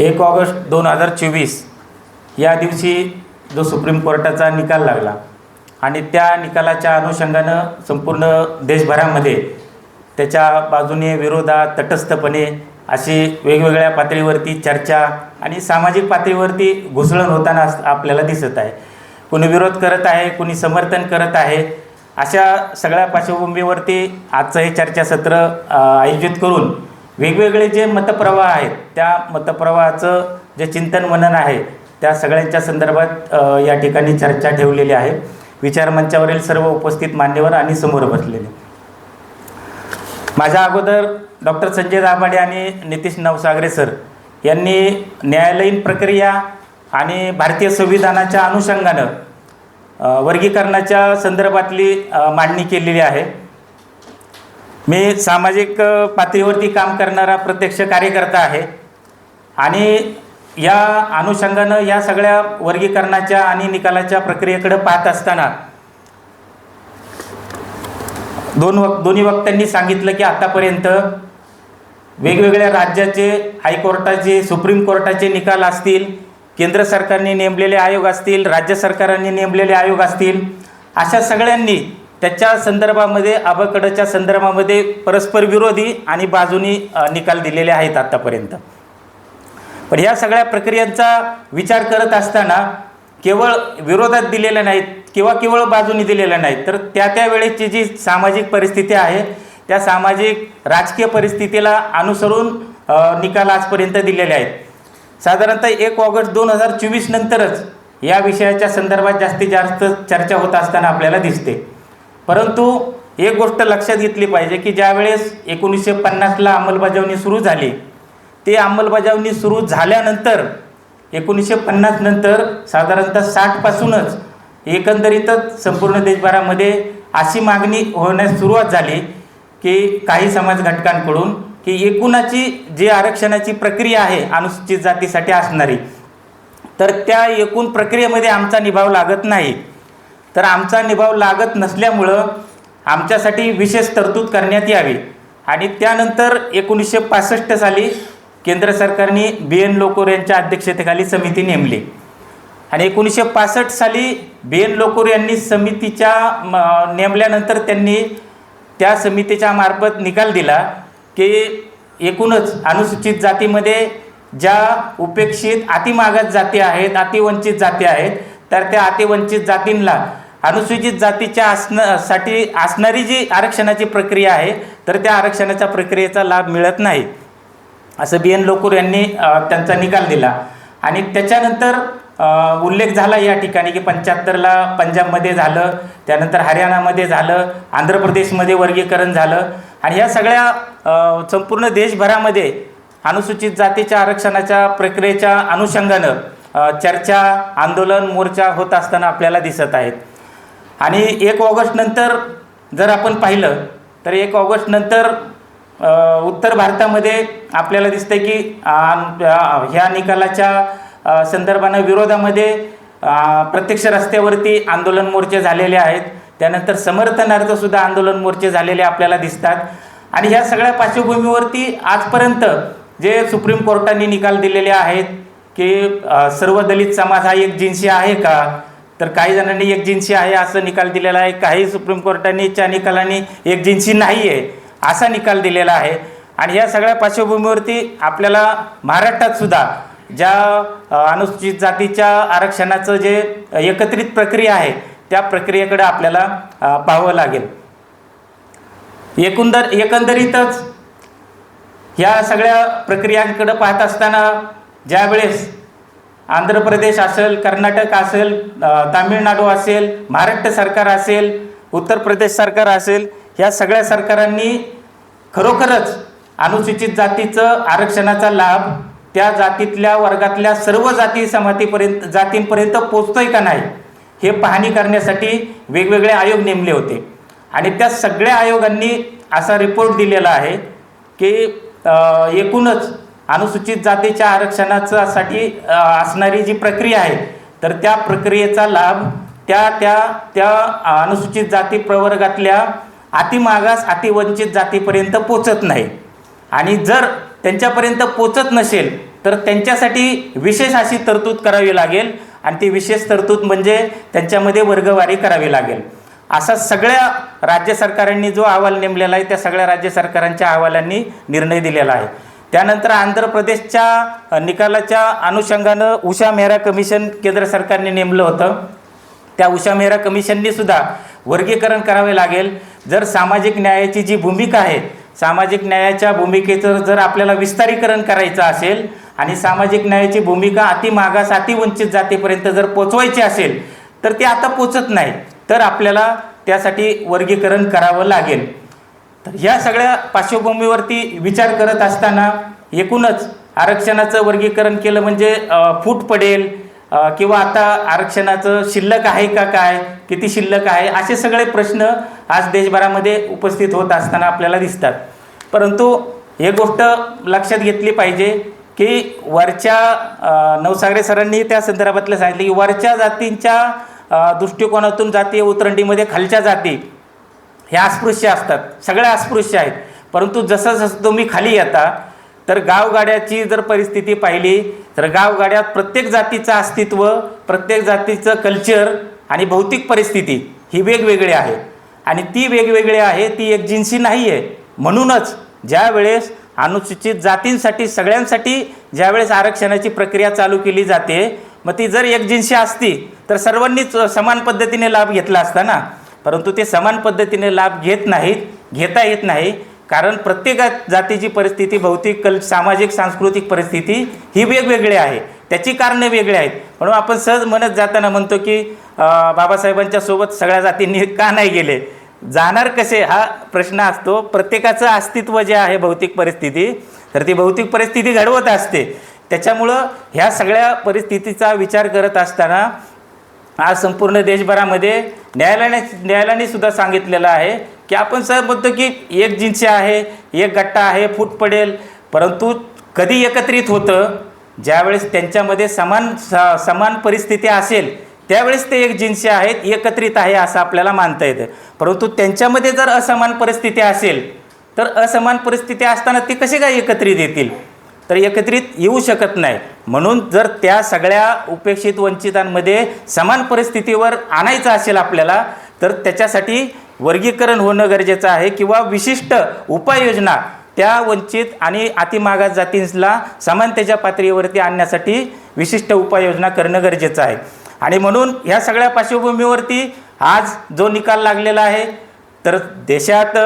एक ऑगस्ट दोन हजार चोवीस. या दिवशी जो सुप्रीम कोर्टाचा निकाल लागला आणि त्या निकालाच्या अनुषंगानं संपूर्ण देशभरामध्ये त्याच्या बाजूने विरोधात तटस्थपणे अशी वेगवेगळ्या पातळीवरती चर्चा आणि सामाजिक पातळीवरती घुसळण होताना आपल्याला दिसत आहे. कोणी विरोध करत आहे कोणी समर्थन करत आहे अशा सगळ्या पार्श्वभूमीवरती आजचं हे चर्चासत्र आयोजित करून वेगवेगळे जे मतप्रवाह आहेत त्या मतप्रवाहाचं जे चिंतन मनन आहे त्या सगळ्यांच्या संदर्भात या ठिकाणी चर्चा ठेवलेली आहे. विचारमंचावरील सर्व उपस्थित मान्यवर आणि समोर बसलेले. माझ्या अगोदर डॉक्टर संजय दाभाडे आणि नितीश नवसागरे सर यांनी न्यायालयीन प्रक्रिया आणि भारतीय संविधानाच्या अनुषंगानं वर्गीकरणाच्या संदर्भातली मांडणी केलेली आहे. मी सामाजिक पातळीवरती काम करणारा प्रत्यक्ष कार्यकर्ता आहे. आणि या अनुषंगानं या सगळ्या वर्गीकरणाच्या आणि निकालाच्या प्रक्रियेकडे पाहत असताना दोन वक दोन्ही वक्त्यांनी सांगितलं की आतापर्यंत वेगवेगळ्या राज्याचे हायकोर्टाचे सुप्रीम कोर्टाचे निकाल असतील केंद्र सरकारने नेमलेले आयोग असतील राज्य सरकारांनी नेमलेले आयोग असतील अशा सगळ्यांनी त्याच्या संदर्भामध्ये अबकडच्या संदर्भामध्ये परस्पर विरोधी आणि बाजूनी निकाल दिलेले आहेत आत्तापर्यंत पण ह्या सगळ्या प्रक्रियांचा विचार करत असताना केवळ विरोधात दिलेल्या नाहीत किंवा केवळ बाजूनी दिलेल्या नाहीत तर त्या त्या वेळेची जी सामाजिक परिस्थिती आहे त्या सामाजिक राजकीय परिस्थितीला अनुसरून निकाल आजपर्यंत दिलेले आहेत. साधारणतः एक ऑगस्ट दोन हजार चोवीस नंतरच या विषयाच्या संदर्भात जास्तीत जास्त चर्चा होत असताना आपल्याला दिसते. परंतु एक गोष्ट लक्षात घेतली पाहिजे की ज्यावेळेस एकोणीसशे पन्नासला अंमलबजावणी सुरू झाली ते अंमलबजावणी सुरू झाल्यानंतर एकोणीसशे पन्नास नंतर साधारणतः साठपासूनच एकंदरीतच संपूर्ण देशभरामध्ये अशी मागणी होण्यास सुरुवात झाली की काही समाज घटकांकडून की एकूणाची जी आरक्षणाची प्रक्रिया आहे अनुसूचित जातीसाठी असणारी तर त्या एकूण प्रक्रियेमध्ये आमचा निभाव लागत नाही. तर आमचा निभाव लागत नसल्यामुळं आमच्यासाठी विशेष तरतूद करण्यात यावी. आणि त्यानंतर एकोणीसशे पासष्ट साली केंद्र सरकारने बी एन लोकोर यांच्या अध्यक्षतेखाली समिती नेमली. आणि एकोणीसशे पासष्ट साली बी एन लोकोर यांनी समितीच्या म, नेमल्यानंतर त्यांनी त्या समितीच्या मार्फत निकाल दिला की एकूणच अनुसूचित जातीमध्ये ज्या उपेक्षित अतिमागास जाती आहेत अतिवंचित जाती आहेत तर त्या अतिवंचित जातींना अनुसूचित जातीच्या असणं साठी असणारी जी आरक्षणाची प्रक्रिया आहे तर त्या आरक्षणाच्या प्रक्रियेचा लाभ मिळत नाही. असं बी एन लोकूर यांनी त्यांचा निकाल दिला. आणि त्याच्यानंतर उल्लेख झाला या ठिकाणी की पंच्याहत्तरला पंजाबमध्ये झालं त्यानंतर हरियाणामध्ये झालं आंध्र प्रदेशमध्ये वर्गीकरण झालं. आणि ह्या सगळ्या संपूर्ण देशभरामध्ये अनुसूचित जातीच्या आरक्षणाच्या प्रक्रियेच्या अनुषंगानं चर्चा आंदोलन मोर्चा होत असताना आपल्याला दिसत आहेत. आणि एक ऑगस्टनंतर जर आपण पाहिलं तर एक ऑगस्टनंतर उत्तर भारतामध्ये आपल्याला दिसतं की ह्या निकालाच्या संदर्भानं विरोधामध्ये प्रत्यक्ष रस्त्यावरती आंदोलन मोर्चे झालेले आहेत. त्यानंतर समर्थनार्थसुद्धा आंदोलन मोर्चे झालेले आपल्याला दिसतात. आणि ह्या सगळ्या पार्श्वभूमीवरती आजपर्यंत जे सुप्रीम कोर्टाने निकाल दिलेले आहेत की सर्व दलित समाज हा एक जिन्सी आहे का? तर काही जणांनी एक जिन्सी आहे असं निकाल दिलेला आहे. काही सुप्रीम कोर्टानेच्या निकालाने एक जिन्सी नाही आहे असा निकाल दिलेला आहे. आणि या सगळ्या पार्श्वभूमीवरती आपल्याला महाराष्ट्रात सुद्धा ज्या अनुसूचित जातीच्या आरक्षणाचं जे एकत्रित प्रक्रिया आहे त्या प्रक्रियेकडे आपल्याला पाहावं लागेल. एकंदर एकंदरीतच ह्या सगळ्या प्रक्रियांकडे पाहत असताना ज्यावेळेस आंध्र प्रदेश असेल कर्नाटक असेल तामिळनाडू असेल महाराष्ट्र सरकार असेल उत्तर प्रदेश सरकार असेल ह्या सगळ्या सरकारांनी खरोखरच अनुसूचित जातीचं आरक्षणाचा लाभ त्या जातीतल्या वर्गातल्या सर्व जाती समातीपर्यंत जातींपर्यंत पोचतोय का नाही हे पाहणी करण्यासाठी वेगवेगळे आयोग नेमले होते. आणि त्या सगळ्या आयोगांनी असा रिपोर्ट दिलेला आहे की एकूणच अनुसूचित जातीच्या आरक्षणासाठी असणारी जी प्रक्रिया आहे तर त्या प्रक्रियेचा लाभ त्या त्या त्या अनुसूचित जाती प्रवर्गातल्या अतिमागास अतिवंचित जातीपर्यंत पोचत नाही. आणि जर त्यांच्यापर्यंत पोचत नसेल तर त्यांच्यासाठी विशेष अशी तरतूद करावी लागेल. आणि ती विशेष तरतूद म्हणजे त्यांच्यामध्ये वर्गवारी करावी लागेल. असा सगळ्या राज्य सरकारांनी जो अहवाल नेमलेला आहे त्या सगळ्या राज्य सरकारांच्या अहवालांनी निर्णय दिलेला आहे. त्यानंतर आंध्र प्रदेशच्या निकालाच्या अनुषंगानं उषा मेहरा कमिशन केंद्र सरकारने नेमलं होतं. त्या उषा मेहरा कमिशननी सुद्धा वर्गीकरण करावे लागेल. जर सामाजिक न्यायाची जी भूमिका आहे सामाजिक न्यायाच्या भूमिकेचं जर आपल्याला विस्तारीकरण करायचं असेल आणि सामाजिक न्यायाची भूमिका अति मागास अति वंचित जातीपर्यंत जर पोचवायची असेल तर ती आता पोचत नाही. तर आपल्याला त्यासाठी वर्गीकरण करावं लागेल. तर ह्या सगळ्या पार्श्वभूमीवरती विचार करत असताना एकूणच आरक्षणाचं वर्गीकरण केलं म्हणजे फूट पडेल किंवा आता आरक्षणाचं शिल्लक आहे का काय किती शिल्लक आहे असे सगळे प्रश्न आज देशभरामध्ये उपस्थित होत असताना आपल्याला दिसतात. परंतु हे गोष्ट लक्षात घेतली पाहिजे की वरच्या नवसागरे सरांनी त्या संदर्भातलं सांगितलं की वरच्या जातींच्या दृष्टिकोनातून जातीय उतरंडीमध्ये खालच्या जाती हे अस्पृश्य असतात. सगळ्या अस्पृश्य आहेत. परंतु जसं जसं तुम्ही खाली येता तर गावगाड्याची जर परिस्थिती पाहिली तर गावगाड्यात प्रत्येक जातीचं अस्तित्व प्रत्येक जातीचं कल्चर आणि भौतिक परिस्थिती ही वेगवेगळी आहे. आणि ती वेगवेगळी आहे ती एक जिन्सी नाही आहे म्हणूनच ज्यावेळेस अनुसूचित जातींसाठी सगळ्यांसाठी ज्यावेळेस आरक्षणाची प्रक्रिया चालू केली जाते मग ती जर एक जिन्सी असती तर सर्वांनीच समान पद्धतीने लाभ घेतला असता ना? परंतु ते समान पद्धतीने लाभ घेत नाहीत घेता येत नाही. कारण प्रत्येक जातीची परिस्थिती भौतिक कल सामाजिक सांस्कृतिक परिस्थिती ही वेगवेगळी आहे. त्याची कारणं वेगळी आहेत. म्हणून आपण सहज म्हणत जाताना म्हणतो की बाबासाहेबांच्या सोबत सगळ्या जातींनी का नाही गेले? जाणार कसे? हा प्रश्न असतो. प्रत्येकाचं अस्तित्व जे आहे भौतिक परिस्थिती तर ती भौतिक परिस्थिती घडवत असते. त्याच्यामुळं ह्या सगळ्या परिस्थितीचा विचार करत असताना आज संपूर्ण देशभरामध्ये न्यायालयाने न्यायालयाने सुद्धा सांगितलेलं आहे की आपण सर म्हणतो की एक जिन्सी आहे एक गट्टा आहे फूट पडेल. परंतु कधी एकत्रित होतं? ज्यावेळेस त्यांच्यामध्ये समान स- समान परिस्थिती असेल त्यावेळेस ते एक जिन्सी आहेत एकत्रित आहे असं आपल्याला मानता येतं. परंतु त्यांच्यामध्ये जर असमान परिस्थिती असेल तर असमान परिस्थिती असताना ते कसे काय एकत्रित येतील? तर एकत्रित येऊ शकत नाही. म्हणून जर त्या सगळ्या उपेक्षित वंचितांमध्ये समान परिस्थितीवर आणायचं असेल आपल्याला तर त्याच्यासाठी वर्गीकरण होणं गरजेचं आहे किंवा विशिष्ट उपाययोजना त्या वंचित आणि अतिमागास जातींना समानतेच्या पातळीवरती आणण्यासाठी विशिष्ट उपाययोजना करणं गरजेचं आहे. आणि म्हणून ह्या सगळ्या पार्श्वभूमीवरती आज जो निकाल लागलेला आहे तर देशात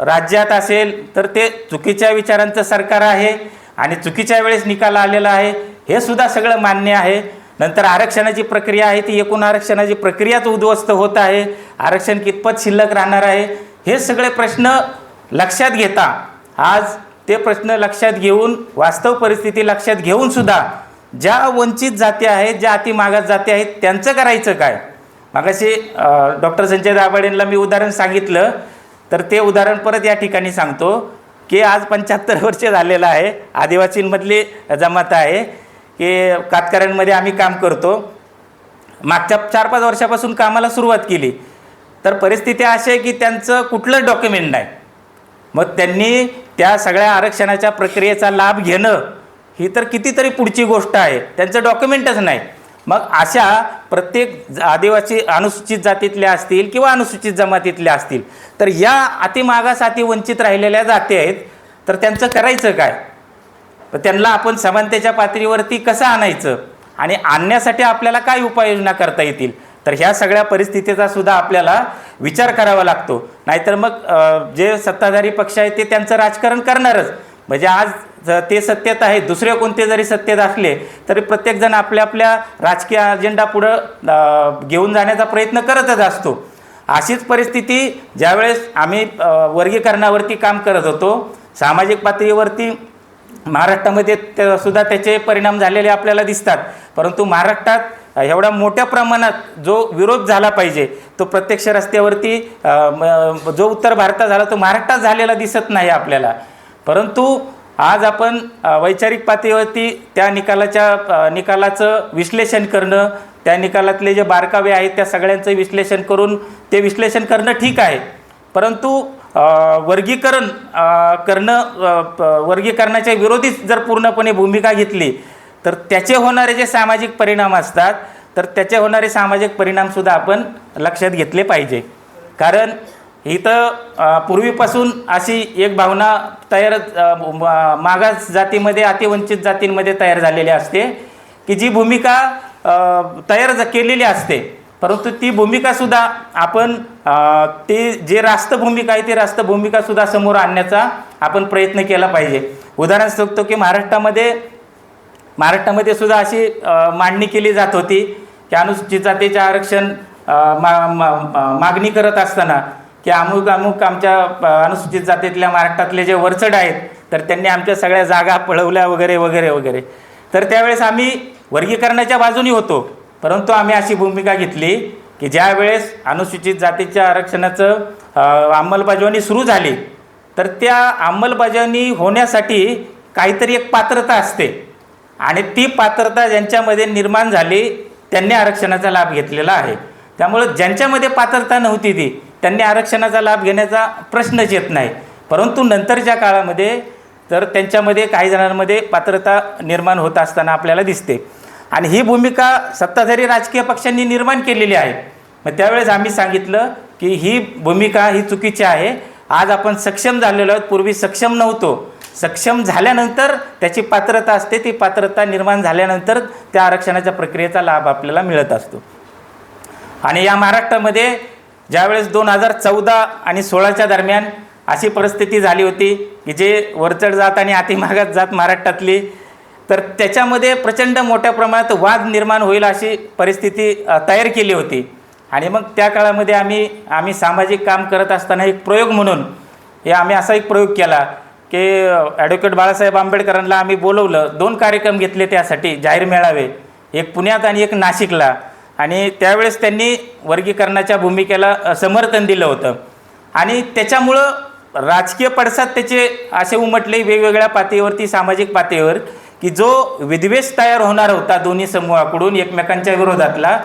राज्यात असेल तर ते चुकीच्या विचारांचं सरकार आहे. आणि चुकीच्या वेळेस निकाल आलेला आहे हे सुद्धा सगळं मान्य आहे. नंतर आरक्षणाची प्रक्रिया आहे ती एकूण आरक्षणाची प्रक्रियाच उद्ध्वस्त होत आहे. आरक्षण कितपत शिल्लक राहणार आहे हे सगळे प्रश्न लक्षात घेता आज ते प्रश्न लक्षात घेऊन वास्तव परिस्थिती लक्षात घेऊन सुद्धा ज्या वंचित जाती आहेत ज्या अतिमागास जाती आहेत त्यांचं करायचं काय? मागाशी डॉक्टर संजय दाभाडेंना मी उदाहरण सांगितलं तर ते उदाहरण परत या ठिकाणी सांगतो. की आज पंच्याहत्तर वर्ष झालेलं आहे. आदिवासींमधली जमात आहे. की कातकऱ्यांमध्ये आम्ही काम करतो. मागच्या चार पाच वर्षापासून कामाला सुरुवात केली. तर परिस्थिती अशी आहे की त्यांचं कुठलं डॉक्युमेंट नाही. मग त्यांनी त्या सगळ्या आरक्षणाच्या प्रक्रियेचा लाभ घेणं ही तर कितीतरी पुढची गोष्ट आहे. त्यांचं डॉक्युमेंटच नाही. मग अशा प्रत्येक आदिवासी अनुसूचित जातीतल्या असतील किंवा अनुसूचित जमातीतल्या असतील तर या अतिमागास अतिवंचित राहिलेल्या जाती आहेत तर त्यांचं करायचं काय? तर त्यांना आपण समानतेच्या पातळीवरती कसं आणायचं? आणि आणण्यासाठी आपल्याला काय उपाययोजना करता येतील? तर ह्या सगळ्या परिस्थितीचा सुद्धा आपल्याला विचार करावा लागतो. नाहीतर मग जे सत्ताधारी पक्ष आहेत ते त्यांचं राजकारण करणारच. म्हणजे आज ते सत्तेत आहे दुसरे कोणते जरी सत्तेत असले तरी प्रत्येकजण आपल्या आपल्या राजकीय अजेंडा पुढं घेऊन जाण्याचा प्रयत्न करतच असतो. अशीच परिस्थिती ज्यावेळेस आम्ही वर्गीकरणावरती काम करत होतो सामाजिक पातळीवरती महाराष्ट्रामध्ये सुद्धा त्याचे परिणाम झालेले आपल्याला दिसतात. परंतु महाराष्ट्रात एवढ्या मोठ्या प्रमाणात जो विरोध झाला पाहिजे तो प्रत्यक्ष रस्त्यावरती जो उत्तर भारतात झाला तो महाराष्ट्रात झालेला दिसत नाही आपल्याला. परंतु आज आपण वैचारिक पातळीवरती त्या निकालाच्या निकालाचं विश्लेषण करणं त्या निकालातले जे बारकावे आहेत त्या सगळ्यांचं विश्लेषण करून ते विश्लेषण करणं ठीक आहे. परंतु वर्गीकरण करणं वर्गीकरणाच्या विरोधीच जर पूर्णपणे भूमिका घेतली तर त्याचे होणारे जे सामाजिक परिणाम असतात तर त्याचे होणारे सामाजिक परिणामसुद्धा आपण लक्षात घेतले पाहिजे. कारण इथं पूर्वीपासून अशी एक भावना तयार मागास जातीमध्ये अतिवंचित जातींमध्ये तयार झालेली असते की जी भूमिका तयार केलेली असते. परंतु ती भूमिकासुद्धा आपण ती जे रास्त भूमिका आहे ती रास्त भूमिकासुद्धा समोर आणण्याचा आपण प्रयत्न केला पाहिजे. उदाहरण सांगतो की महाराष्ट्रामध्ये महाराष्ट्रामध्ये सुद्धा अशी मांडणी केली जात होती की अनुसूचित जातीचे आरक्षण मा, मा, मा- मागणी करत असताना की अमुक अमुक आमच्या अनुसूचित जातीतल्या महाराष्ट्रातले जे वरचढ आहेत तर त्यांनी आमच्या सगळ्या जागा पळवल्या वगैरे वगैरे वगैरे. तर त्यावेळेस आम्ही वर्गीकरणाच्या बाजूनी होतो परंतु आम्ही अशी भूमिका घेतली की ज्या वेळेस अनुसूचित जातीच्या आरक्षणाचं अंमलबजावणी सुरू झाली तर त्या अंमलबजावणी होण्यासाठी काहीतरी एक पात्रता असते. आणि ती पात्रता ज्यांच्यामध्ये निर्माण झाली त्यांनी आरक्षणाचा लाभ घेतलेला आहे. त्यामुळं ज्यांच्यामध्ये पात्रता नव्हती ती त्यांनी आरक्षणाचा लाभ घेण्याचा प्रश्नच येत नाही. परंतु नंतरच्या काळामध्ये तर त्यांच्यामध्ये काही जणांमध्ये पात्रता निर्माण होत असताना आपल्याला दिसते. आणि ही भूमिका सत्ताधारी राजकीय पक्षांनी निर्माण केलेली आहे. मग त्यावेळेस आम्ही सांगितलं की ही भूमिका ही चुकीची आहे. आज आपण सक्षम झालेलो आहोत. पूर्वी सक्षम नव्हतो. सक्षम झाल्यानंतर त्याची पात्रता असते. ती पात्रता निर्माण झाल्यानंतर त्या आरक्षणाच्या प्रक्रियेचा लाभ आपल्याला मिळत असतो. आणि या महाराष्ट्रामध्ये ज्यावेळेस दोन हजार चौदा आणि सोळाच्या दरम्यान अशी परिस्थिती झाली होती की जे वरचढ जात आणि अतिमागात जात महाराष्ट्रातली तर त्याच्यामध्ये प्रचंड मोठ्या प्रमाणात वाद निर्माण होईल अशी परिस्थिती तयार केली होती. आणि मग त्या काळामध्ये आम्ही आम्ही सामाजिक काम करत असताना एक प्रयोग म्हणून हे आम्ही असा एक प्रयोग केला की ॲडव्होकेट बाळासाहेब आंबेडकरांना आम्ही बोलवलं दोन कार्यक्रम घेतले त्यासाठी जाहीर मेळावे एक पुण्यात आणि एक नाशिकला. आणि त्यावेळेस त्यांनी वर्गीकरणाच्या भूमिकेला समर्थन दिलं होतं. आणि त्याच्यामुळं राजकीय पडसाद त्याचे असे उमटले वेगवेगळ्या पातळीवरती सामाजिक पातळीवर की जो विद्वेष तयार होणार होता दोन्ही समूहाकडून एकमेकांच्या विरोधातला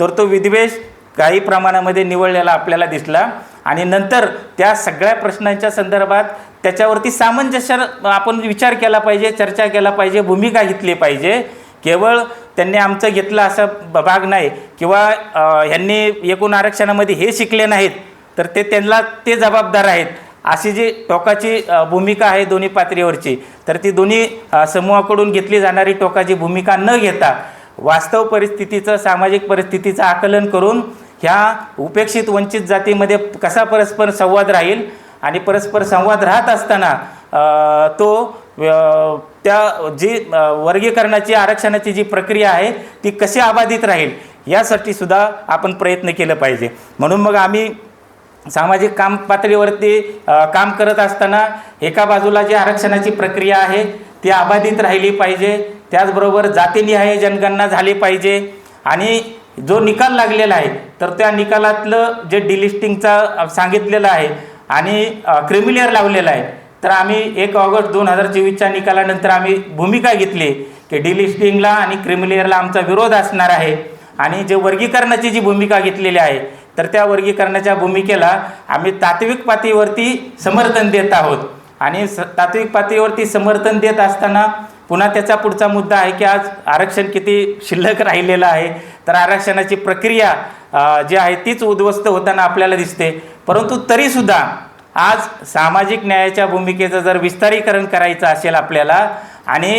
तर तो विद्वेष काही प्रमाणामध्ये निवडलेला आपल्याला दिसला. आणि नंतर त्या सगळ्या प्रश्नांच्या संदर्भात त्याच्यावरती सामंजस्य आपण विचार केला पाहिजे चर्चा केला पाहिजे भूमिका घेतली पाहिजे. केवळ त्यांनी आमचं घेतलं असा ब- भाग नाही. किंवा ह्यांनी एकूण आरक्षणामध्ये हे शिकले नाहीत तर ते त्यांना ते जबाबदार आहेत. अशी जी टोकाची भूमिका आहे दोन्ही पातळीवरची तर ती दोन्ही समूहाकडून घेतली जाणारी टोकाची भूमिका न घेता वास्तव परिस्थितीचं सामाजिक परिस्थितीचं आकलन करून ह्या उपेक्षित वंचित जातीमध्ये कसा परस्पर संवाद राहील आणि परस्पर संवाद राहत असताना तो त्या जी वर्गीकरणाची आरक्षणाची जी प्रक्रिया आहे ती कशी अबाधित राहील यासाठी सुद्धा आपण प्रयत्न केलं पाहिजे. म्हणून मग आम्ही सामाजिक काम पातळीवरती काम करत असताना एका बाजूला जी आरक्षणाची प्रक्रिया आहे ती अबाधित राहिली पाहिजे. त्याचबरोबर जातीनिहाय जनगणना झाली पाहिजे. आणि जो निकाल लागलेला आहे तर त्या निकालातलं जे डिलिस्टिंगचा सांगितलेलं आहे आणि क्रिमिलियर लावलेलं आहे तर आम्ही एक ऑगस्ट दोन हजार चोवीसच्या निकालानंतर आम्ही भूमिका घेतली की डिलिस्टिंगला आणि क्रिमिलेअरला आमचा विरोध असणार आहे. आणि जे वर्गीकरणाची जी भूमिका घेतलेली आहे तर त्या वर्गीकरणाच्या भूमिकेला आम्ही तात्विक पातळीवरती समर्थन देत आहोत. आणि स तात्विक पातळीवरती समर्थन देत असताना पुन्हा त्याचा पुढचा मुद्दा आहे की आज आरक्षण किती शिल्लक राहिलेलं आहे तर आरक्षणाची प्रक्रिया जी आहे तीच उद्ध्वस्त होताना आपल्याला दिसते. परंतु तरीसुद्धा आज सामाजिक न्यायाच्या भूमिकेचं जर विस्तारीकरण करायचं असेल आपल्याला आणि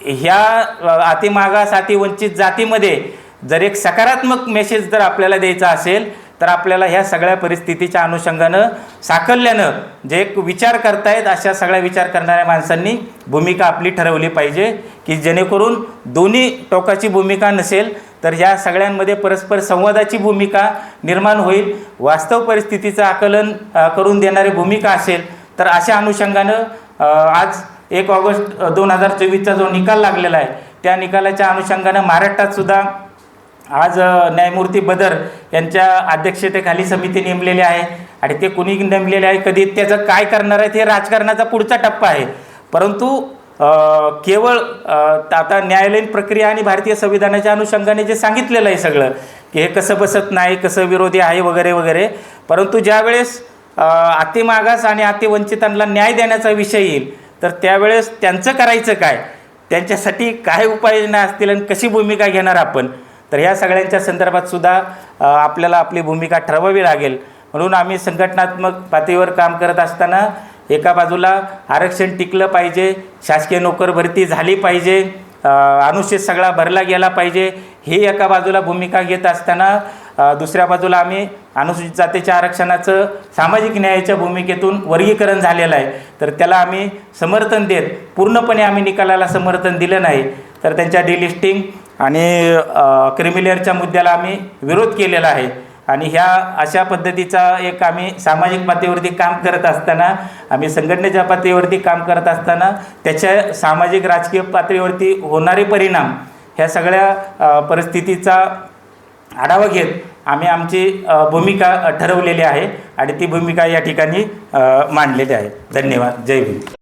ह्या अतिमागासाठी अतिमागास अतिवंचित जातीमध्ये जर एक सकारात्मक मेसेज जर आपल्याला द्यायचा असेल तर आपल्याला ह्या सगळ्या परिस्थितीच्या अनुषंगानं साकल्यानं जे एक विचार करतायत अशा सगळ्या विचार करणाऱ्या माणसांनी भूमिका आपली ठरवली पाहिजे की जेणेकरून दोन्ही टोकाची भूमिका नसेल तर ह्या सगळ्यांमध्ये परस्पर संवादाची भूमिका निर्माण होईल. वास्तव परिस्थितीचं आकलन करून देणारी भूमिका असेल तर अशा अनुषंगानं आज एक ऑगस्ट दोन हजार चोवीसचा जो निकाल लागलेला आहे त्या निकालाच्या अनुषंगानं महाराष्ट्रात सुद्धा आज न्यायमूर्ती बदर यांच्या अध्यक्षतेखाली समिती नेमलेली आहे आणि ते कुणी नेमलेले आहे कधी त्याचं काय करणार आहेत हे राजकारणाचा पुढचा टप्पा आहे. परंतु केवळ आता न्यायालयीन प्रक्रिया आणि भारतीय संविधानाच्या अनुषंगाने जे सांगितलेलं आहे सगळं की हे कसं बसत नाही कसं विरोधी आहे वगैरे वगैरे परंतु ज्यावेळेस अतिमागास आणि अतिवंचितांना न्याय देण्याचा विषय येईल तर त्यावेळेस त्यांचं करायचं काय? त्यांच्यासाठी काय उपाययोजना असतील आणि कशी भूमिका घेणार आपण? तर ह्या सगळ्यांच्या संदर्भात सुद्धा आपल्याला आपली भूमिका ठरवावी लागेल. म्हणून आम्ही संघटनात्मक पातळीवर काम करत असताना एका बाजूला आरक्षण टिकलं पाहिजे शासकीय नोकर भरती झाली पाहिजे अनुच्छेद सगळा भरला गेला पाहिजे हे एका बाजूला भूमिका घेत असताना दुसऱ्या बाजूला आम्ही अनुसूचित जातीच्या आरक्षणाचं सामाजिक न्यायाच्या भूमिकेतून वर्गीकरण झालेलं आहे. तर त्याला आम्ही समर्थन देत पूर्णपणे आम्ही निकालाला समर्थन दिलं नाही. तर त्यांच्या डिलिस्टिंग आणि क्रिमिलेअरच्या मुद्द्याला आम्ही विरोध केलेला आहे. आणि ह्या अशा पद्धतीचा एक आम्ही सामाजिक पातळीवरती काम करत असताना आम्ही संघटनेच्या पातळीवरती काम करत असताना त्याच्या सामाजिक राजकीय पातळीवरती होणारे परिणाम ह्या सगळ्या परिस्थितीचा आढावा घेत आम्ही आमची भूमिका ठरवलेली आहे आणि ती भूमिका या ठिकाणी मांडलेली आहे. धन्यवाद. जय भीम